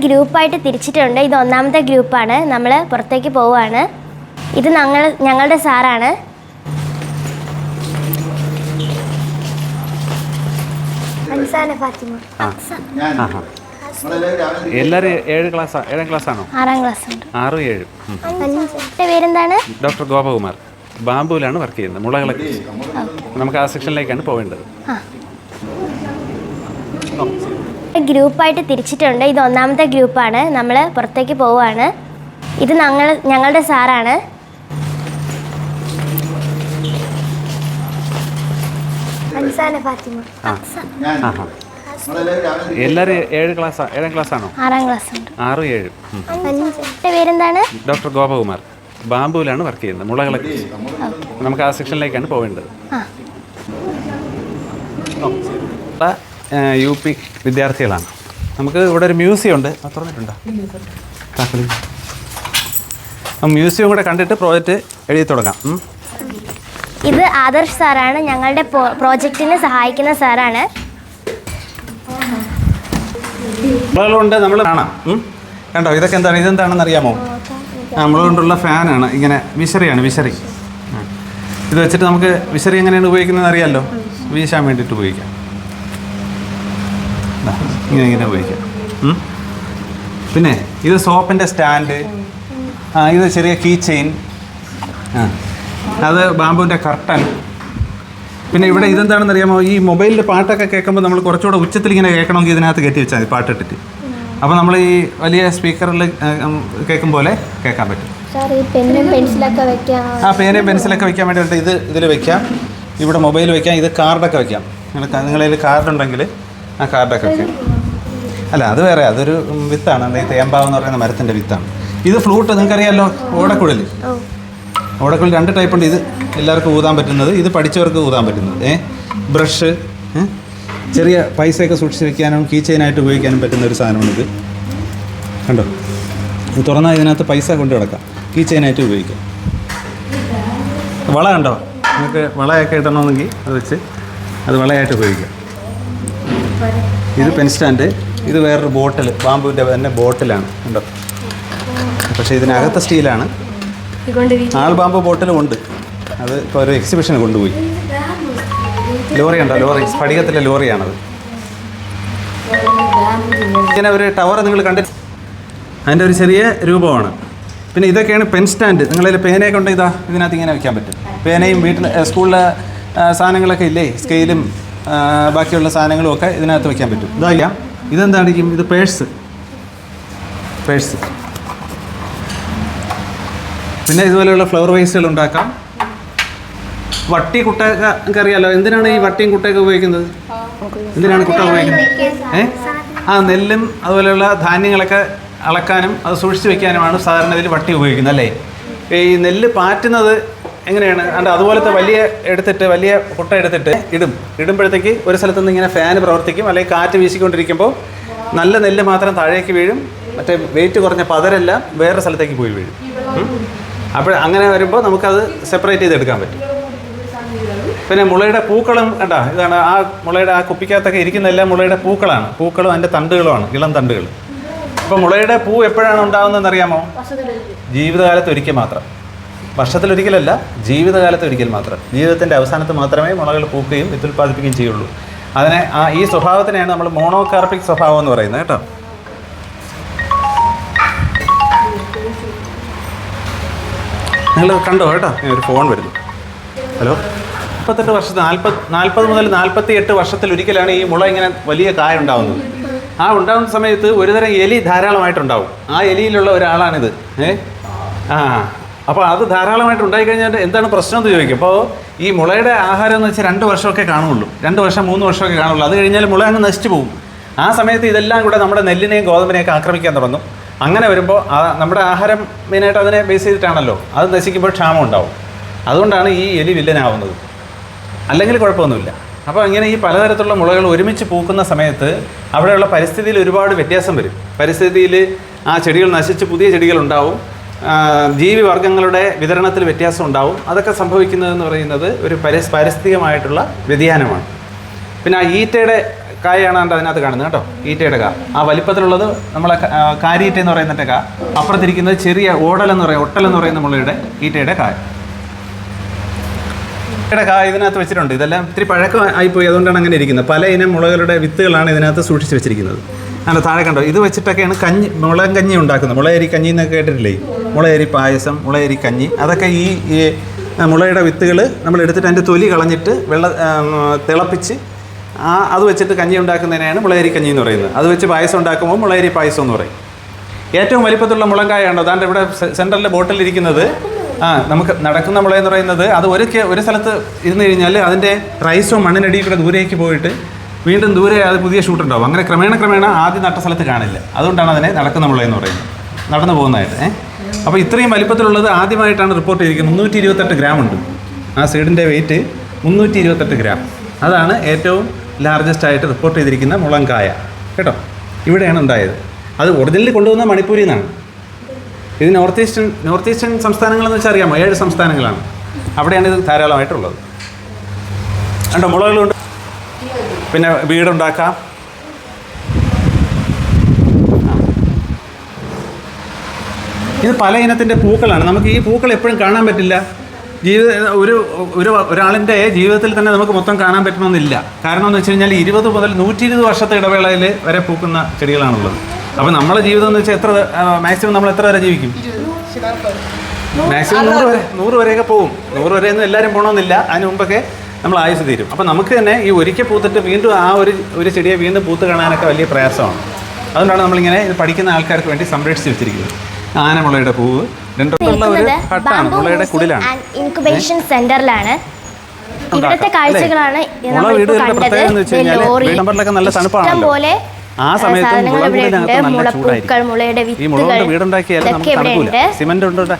ഗ്രൂപ്പായിട്ട് തിരിച്ചിട്ടുണ്ട്. ഇത് ഒന്നാമത്തെ ഗ്രൂപ്പാണ്. നമ്മൾ പുറത്തേക്ക് പോവുകയാണ്. ഇത് ഞങ്ങൾ ഞങ്ങളുടെ സാറാണ്. ാണ് ഫാത്തിമ. ആഹാ. എല്ലാവരും ഏഴ് ക്ലാസ് ഏഴാം ക്ലാസ് ആണോ? ആറാം ക്ലാസ് ഉണ്ട്. ആറും ഏഴും. ഉം. എന്റെ പേരെന്താണ്? ഡോക്ടർ ഗോപകുമാർ. ബാംബുവിലാണ് വർക്ക് ചെയ്യുന്നത്. മുളകളെ നമുക്ക് ആ സെക്ഷനിലേക്കാണ് പോകേണ്ടത് ഗ്രൂപ്പായിട്ട് തിരിച്ചിട്ടുണ്ട്. ഇത് ഒന്നാമത്തെ ഗ്രൂപ്പാണ്. നമ്മൾ പുറത്തേക്ക് പോവുകയാണ്. ഇത് ഞങ്ങൾ ഞങ്ങളുടെ സാറാണ്. ഏഴ് ക്ലാസ് ഏഴാം ക്ലാസ് ആണോ ആറാം ക്ലാസ് ഉണ്ട് ആറും ഏഴും പേരെന്താണ്? ഡോക്ടർ ഗോപകുമാർ. ബാംബുവിലാണ് വർക്ക് ചെയ്യുന്നത്. മുളകളെ നമുക്ക് ആ സെക്ഷനിലേക്കാണ് പോകേണ്ടത് ആ. യു പി വിദ്യാർത്ഥികളാണ്. നമുക്ക് ഇവിടെ ഒരു മ്യൂസിയം ഉണ്ട്. അത് തുറന്നിട്ടുണ്ടോ. മ്യൂസിയം കൂടെ കണ്ടിട്ട് പ്രോജക്റ്റ് എഴുതി തുടങ്ങാം. ഇത് ആദർശ് സാറാണ്. ഞങ്ങളുടെ പ്രോജക്റ്റിനെ സഹായിക്കുന്ന സാറാണ്. ഉണ്ട് നമ്മൾ കാണാം. കണ്ടോ ഇതൊക്കെ എന്താണ്? ഇതെന്താണെന്ന് അറിയാമോ? നമ്മൾ കൊണ്ടുള്ള ഫാനാണ്. ഇങ്ങനെ വിശറിയാണ് വിശറി. ഇത് വെച്ചിട്ട് നമുക്ക് വിശറി എങ്ങനെയാണ് ഉപയോഗിക്കുന്നത് അറിയാമല്ലോ വീശാൻ വേണ്ടിയിട്ട് ഉപയോഗിക്കാം. ഇങ്ങനെ ഇങ്ങനെ ഉപയോഗിക്കാം. പിന്നെ ഇത് സോപ്പിന്റെ സ്റ്റാൻഡ്. ആ ഇത് ചെറിയ കീ ചെയിൻ ആ അത് ബാമ്പുവിന്റെ കർട്ടൻ. പിന്നെ ഇവിടെ ഇതെന്താണെന്ന് അറിയാമോ ഈ മൊബൈലിൽ പാട്ടൊക്കെ കേൾക്കുമ്പോൾ നമ്മൾ കുറച്ചുകൂടെ ഉച്ചത്തിൽ ഇങ്ങനെ കേൾക്കണമെങ്കിൽ ഇതിനകത്ത് കയറ്റി വെച്ചാൽ മതി പാട്ടിട്ടിട്ട്. അപ്പോൾ നമ്മൾ ഈ വലിയ സ്പീക്കറിൽ കേൾക്കും പോലെ കേൾക്കാൻ പറ്റും. ആ പേനയും പെൻസിലൊക്കെ വെക്കാൻ വേണ്ടിയിട്ട് ഇത് ഇതിൽ വെക്കാം. ഇവിടെ മൊബൈൽ വെക്കാം ഇത് കാർഡൊക്കെ വെക്കാം. നിങ്ങൾ നിങ്ങളതിൽ കാർഡ് ഉണ്ടെങ്കിൽ ആ കാർഡൊക്കെ അല്ല അത് വേറെ അതൊരു വിത്താണ്. എന്താ തേമ്പാവ് എന്ന് പറയുന്ന മരത്തിന്റെ വിത്താണ്. ഇത് ഫ്ലൂട്ട് നിങ്ങൾക്കറിയാമല്ലോ ഓടക്കുഴൽ ഓടക്കുഴൽ രണ്ട് ടൈപ്പ് ഉണ്ട്. ഇത് എല്ലാവർക്കും ഊതാൻ പറ്റുന്നത്. ഇത് പഠിച്ചവർക്ക് ഊതാൻ പറ്റുന്നത്. ഏ? ബ്രഷ്? ചെറിയ പൈസയൊക്കെ സൂക്ഷിച്ച് വെക്കാനും കീ ചെയിനായിട്ട് ഉപയോഗിക്കാനും പറ്റുന്ന ഒരു സാധനമാണ് ഇത്. കണ്ടോ? ഇത് തുറന്നാൽ ഇതിനകത്ത് പൈസ കൊണ്ട് കിടക്കാം. കീ ചെയിനായിട്ട് ഉപയോഗിക്കാം. വള കണ്ടോ? നിങ്ങൾക്ക് വളയൊക്കെ ഇടണമെങ്കിൽ അത് വെച്ച് അത് വളയായിട്ട് ഉപയോഗിക്കാം. ഇത് പെൻ സ്റ്റാൻഡ് ഇത് വേറൊരു ബോട്ടിൽ ബാമ്പുവിന്റെ തന്നെ ബോട്ടിലാണ് കണ്ടോ പക്ഷേ ഇതിനകത്ത് സ്റ്റീലാണ് ആൾ ബാമ്പ് ബോട്ടിലും ഉണ്ട്. അത് ഇപ്പോൾ ഒരു എക്സിബിഷന് കൊണ്ടുപോയി. ലോറി ഉണ്ടോ? ലോറി. സ്ഫടികത്തിലെ ലോറിയാണത്. ഇങ്ങനെ ഒരു ടവർ നിങ്ങൾ കണ്ടി അതിന്റെ ഒരു ചെറിയ രൂപമാണ്. പിന്നെ ഇതൊക്കെയാണ് പെൻ സ്റ്റാൻഡ് നിങ്ങളതിൽ പേനയൊക്കെ ഉണ്ടെങ്കിൽ ഇതാ ഇതിനകത്ത് ഇങ്ങനെ വയ്ക്കാൻ പറ്റും. പേനയും വീട്ടിൽ സ്കൂളിലെ സാധനങ്ങളൊക്കെ ഇല്ലേ? സ്കെയിലും ബാക്കിയുള്ള സാധനങ്ങളും ഒക്കെ ഇതിനകത്ത് വെക്കാൻ പറ്റും. ഇതാ ഇതെന്താണെങ്കിലും ഇത് പേഴ്സ്. പേഴ്സ്. പിന്നെ ഇതുപോലെയുള്ള ഫ്ലവർ വേസുകൾ ഉണ്ടാക്കാം. വട്ടി കുട്ടയൊക്കെ അറിയാലോ എന്തിനാണ് ഈ വട്ടിയും കുട്ടയൊക്കെ ഉപയോഗിക്കുന്നത്? എന്തിനാണ് കുട്ട ഉപയോഗിക്കുന്നത്? ഏ? ആ നെല്ലും അതുപോലെയുള്ള ധാന്യങ്ങളൊക്കെ അളക്കാനും അത് സൂക്ഷിച്ചു വെക്കാനുമാണ് സാധാരണ ഇതിൽ വട്ടി ഉപയോഗിക്കുന്നത് അല്ലേ? ഈ നെല്ല് പാറ്റുന്നത് എങ്ങനെയാണ്? അണ്ട് അതുപോലത്തെ വലിയ എടുത്തിട്ട് വലിയ പൊട്ട എടുത്തിട്ട് ഇടും. ഇടുമ്പോഴത്തേക്ക് ഒരു സ്ഥലത്ത് നിന്ന് ഇങ്ങനെ ഫാൻ പ്രവർത്തിക്കും. അല്ലെങ്കിൽ കാറ്റ് വീശിക്കൊണ്ടിരിക്കുമ്പോൾ നല്ല നെല്ല് മാത്രം താഴേക്ക് വീഴും. മറ്റേ വെയിറ്റ് കുറഞ്ഞ പതരെല്ലാം വേറെ സ്ഥലത്തേക്ക് പോയി വീഴും. അപ്പോൾ അങ്ങനെ വരുമ്പോൾ നമുക്കത് സെപ്പറേറ്റ് ചെയ്തെടുക്കാൻ പറ്റും. പിന്നെ മുളയുടെ പൂക്കളും കണ്ട ഇതാണ് ആ മുളയുടെ ആ കുപ്പിക്കകത്തൊക്കെ ഇരിക്കുന്നതെല്ലാം മുളയുടെ പൂക്കളാണ്. പൂക്കളും അതിന്റെ തണ്ടുകളുമാണ് ഇളം തണ്ടുകൾ. അപ്പോൾ മുളയുടെ പൂ എപ്പോഴാണ് ഉണ്ടാകുന്നതെന്ന് അറിയാമോ ജീവിതകാലത്ത് ഒരിക്കൽ മാത്രം. വർഷത്തിലൊരിക്കലല്ല ജീവിതകാലത്ത് ഒരിക്കൽ മാത്രം. ജീവിതത്തിന്റെ അവസാനത്ത് മാത്രമേ മുളകൾ പൂക്കുകയും വിത്തുൽപാദിപ്പിക്കുകയും ചെയ്യുള്ളൂ. അതിനെ ആ ഈ സ്വഭാവത്തിനെയാണ് നമ്മൾ മോണോകാർപ്പിക് സ്വഭാവം എന്ന് പറയുന്നത് കേട്ടോ. നിങ്ങൾ കണ്ടോ കേട്ടോ? ഒരു ഫോൺ വരുന്നു. ഹലോ? മുപ്പത്തെട്ട് വർഷം നാൽപ്പത് നാൽപ്പത് മുതൽ നാൽപ്പത്തി എട്ട് വർഷത്തിൽ ഒരിക്കലാണ് ഈ മുള ഇങ്ങനെ വലിയ കായ ഉണ്ടാവുന്നത്. ആ ഉണ്ടാകുന്ന സമയത്ത് ഒരുതരം എലി ധാരാളമായിട്ടുണ്ടാവും. ആ എലിയിലുള്ള ഒരാളാണിത്. ഏ? ആ. അപ്പോൾ അത് ധാരാളമായിട്ട് ഉണ്ടായിക്കഴിഞ്ഞാൽ എന്താണ് പ്രശ്നം എന്ന് ചോദിക്കും. അപ്പോൾ ഈ മുളയുടെ ആഹാരം എന്ന് വെച്ചാൽ രണ്ട് വർഷമൊക്കെ കാണുള്ളൂ രണ്ട് വർഷം മൂന്ന് വർഷമൊക്കെ കാണുള്ളൂ അത് കഴിഞ്ഞാൽ മുള അങ്ങ് നശിച്ചു പോകും. ആ സമയത്ത് ഇതെല്ലാം കൂടെ നമ്മുടെ നെല്ലിനെയും ഗോതമ്പിനെയൊക്കെ ആക്രമിക്കാൻ തുടങ്ങും. അങ്ങനെ വരുമ്പോൾ ആ നമ്മുടെ ആഹാരം മെയിനായിട്ട് അതിനെ ബേസ് ചെയ്തിട്ടാണല്ലോ. അത് നശിക്കുമ്പോൾ ക്ഷാമം ഉണ്ടാവും. അതുകൊണ്ടാണ് ഈ എലി വില്ലനാവുന്നത്. അല്ലെങ്കിൽ കുഴപ്പമൊന്നുമില്ല. അപ്പോൾ ഇങ്ങനെ ഈ പലതരത്തിലുള്ള മുളകൾ ഒരുമിച്ച് പൂക്കുന്ന സമയത്ത് അവിടെയുള്ള പരിസ്ഥിതിയിൽ ഒരുപാട് വ്യത്യാസം വരും. പരിസ്ഥിതിയിൽ ആ ചെടികൾ നശിച്ച് പുതിയ ചെടികൾ ഉണ്ടാവും. ജീവിവർഗങ്ങളുടെ വിതരണത്തിൽ വ്യത്യാസം ഉണ്ടാവും. അതൊക്കെ സംഭവിക്കുന്നതെന്ന് പറയുന്നത് ഒരു പരിസ് പാരിസ്ഥിതികമായിട്ടുള്ള വ്യതിയാനമാണ്. പിന്നെ ആ ഈറ്റയുടെ കായാണ് അതിനകത്ത് കാണുന്നത് കേട്ടോ. ഈറ്റയുടെ കാ. ആ വലിപ്പത്തിലുള്ളത് നമ്മളെ കാരിയീറ്റ എന്ന് പറയുന്നതിന്റെ കാ. അപ്പുറത്തിരിക്കുന്നത് ചെറിയ ഓടൽ എന്ന് പറയും ഒട്ടൽ എന്ന് പറയുന്ന മുളയുടെ ഈറ്റയുടെ കായ. ഈറ്റയുടെ കാ ഇതിനകത്ത് വെച്ചിട്ടുണ്ട്. ഇതെല്ലാം ഇത്തിരി പഴക്കം ആയിപ്പോയി അതുകൊണ്ടാണ് അങ്ങനെ ഇരിക്കുന്നത്. പല ഇനം മുളകളുടെ വിത്തുകളാണ് ഇതിനകത്ത് സൂക്ഷിച്ച് വെച്ചിരിക്കുന്നത്. അല്ല താഴെ കണ്ടോ? ഇത് വെച്ചിട്ടൊക്കെയാണ് കഞ്ഞി മുളകൻ കഞ്ഞി ഉണ്ടാക്കുന്നത്. മുളകരി കഞ്ഞി എന്നൊക്കെ കേട്ടിട്ടില്ലേ? മുളയരി പായസം മുളയരി കഞ്ഞി അതൊക്കെ ഈ മുളയുടെ വിത്തുകൾ നമ്മൾ എടുത്തിട്ട് അതിന്റെ തൊലി കളഞ്ഞിട്ട് വെള്ള തിളപ്പിച്ച് ആ അത് വെച്ചിട്ട് കഞ്ഞി ഉണ്ടാക്കുന്നതിനെയാണ് മുളയരി കഞ്ഞി എന്ന് പറയുന്നത്. അത് വെച്ച് പായസം ഉണ്ടാക്കുമ്പോൾ മുളയരി പായസം എന്ന് പറയും. ഏറ്റവും വലിപ്പത്തിലുള്ള മുളങ്കായുണ്ടോ അതാണ്ട് ഇവിടെ സെന്ററിൽ ബോട്ടിലിരിക്കുന്നത് ആ നമുക്ക് നടക്കുന്ന മുള എന്ന് പറയുന്നത് അത് ഒരു ഒരു സ്ഥലത്ത് ഇരുന്ന് കഴിഞ്ഞാൽ അതിന്റെ റൈസോ മണ്ണിനടിയിൽ കൂടെ ദൂരേക്ക് പോയിട്ട് വീണ്ടും ദൂരെ അത് പുതിയ ഷൂട്ട് ഉണ്ടാവും. അങ്ങനെ ക്രമേണ ക്രമേണ ആദ്യം നട്ട സ്ഥലത്ത് കാണില്ല. അതുകൊണ്ടാണ് അതിനെ നടക്കുന്ന മുള എന്ന് പറയുന്നത്. നടന്നു പോകുന്നതായിട്ട് ഏഹ് അപ്പോൾ ഇത്രയും വലിപ്പത്തിലുള്ളത് ആദ്യമായിട്ടാണ് റിപ്പോർട്ട് ചെയ്തിരിക്കുന്നത്. മുന്നൂറ്റി ഇരുപത്തെട്ട് ഗ്രാം ഉണ്ട്. ആ സീഡിന്റെ വെയിറ്റ് മുന്നൂറ്റി ഇരുപത്തെട്ട് ഗ്രാം അതാണ് ഏറ്റവും ലാർജസ്റ്റ് ആയിട്ട് റിപ്പോർട്ട് ചെയ്തിരിക്കുന്ന മുളങ്കായ. കേട്ടോ? ഇവിടെയാണ് ഉണ്ടായത്. അത് ഒറിജിനലി കൊണ്ടുവന്ന മണിപ്പൂരിൽ നിന്നാണ്. ഇത് നോർത്ത് ഈസ്റ്റേൺ നോർത്ത് ഈസ്റ്റേൺ സംസ്ഥാനങ്ങളെന്ന് വെച്ചാൽ അറിയാമോ? ഏഴ് സംസ്ഥാനങ്ങളാണ്. അവിടെയാണ് ഇത് ധാരാളമായിട്ടുള്ളത്. കണ്ടോ? മുളകളുണ്ട് പിന്നെ വീടുണ്ടാക്കാം. ഇത് പല ഇനത്തിന്റെ പൂക്കളാണ്. നമുക്ക് ഈ പൂക്കൾ എപ്പോഴും കാണാൻ പറ്റില്ല. ജീവിത ഒരു ഒരു ഒരാളിന്റെ ജീവിതത്തിൽ തന്നെ നമുക്ക് മൊത്തം കാണാൻ പറ്റണമെന്നില്ല. കാരണം എന്ന് വെച്ച് കഴിഞ്ഞാൽ ഇരുപത് മുതൽ നൂറ്റി ഇരുപത് വർഷത്തെ ഇടവേളയിൽ വരെ പൂക്കുന്ന ചെടികളാണുള്ളത്. അപ്പോൾ നമ്മളെ ജീവിതം എന്ന് വെച്ചാൽ എത്ര മാക്സിമം നമ്മൾ എത്ര വരെ ജീവിക്കും? മാക്സിമം നൂറ് വരെ നൂറ് വരെയൊക്കെ പോകും നൂറ് വരെ ഒന്നും എല്ലാവരും പോകണമെന്നില്ല. അതിന് മുമ്പൊക്കെ നമ്മൾ ആയുസ് തീരും. അപ്പോൾ നമുക്ക് തന്നെ ഈ ഒരിക്കൽ പൂത്തിട്ട് വീണ്ടും ആ ഒരു ഒരു ചെടിയെ വീണ്ടും പൂത്ത് കാണാനൊക്കെ വലിയ പ്രയാസമാണ്. അതുകൊണ്ടാണ് നമ്മളിങ്ങനെ ഇത് പഠിക്കുന്ന ആൾക്കാർക്ക് വേണ്ടി സംരക്ഷിച്ച് വെച്ചിരിക്കുന്നത്. ആനമുളയുടെ പൂവ്. രണ്ടുള്ള ഒരു ഹട്ടാണ്. മുളയുടെ കുടിലാണ്. ഇൻക്യുബേഷൻ സെന്ററിലാണ് ഇവിടുത്തെ കാഴ്ചകളാണ് മുള നമ്മളിപ്പോൾ വീടുകളുടെ കണ്ടത്. പ്രത്യേകത എന്ന് വെച്ച് കഴിഞ്ഞാൽ ലോറി വീടുകളിലൊക്കെ നല്ല തണുപ്പാണല്ലോ. ആ സമയത്ത് മുളയുടെ വീടുണ്ടാക്കിയാലും നമുക്ക് ഉണ്ട്. കൊണ്ട്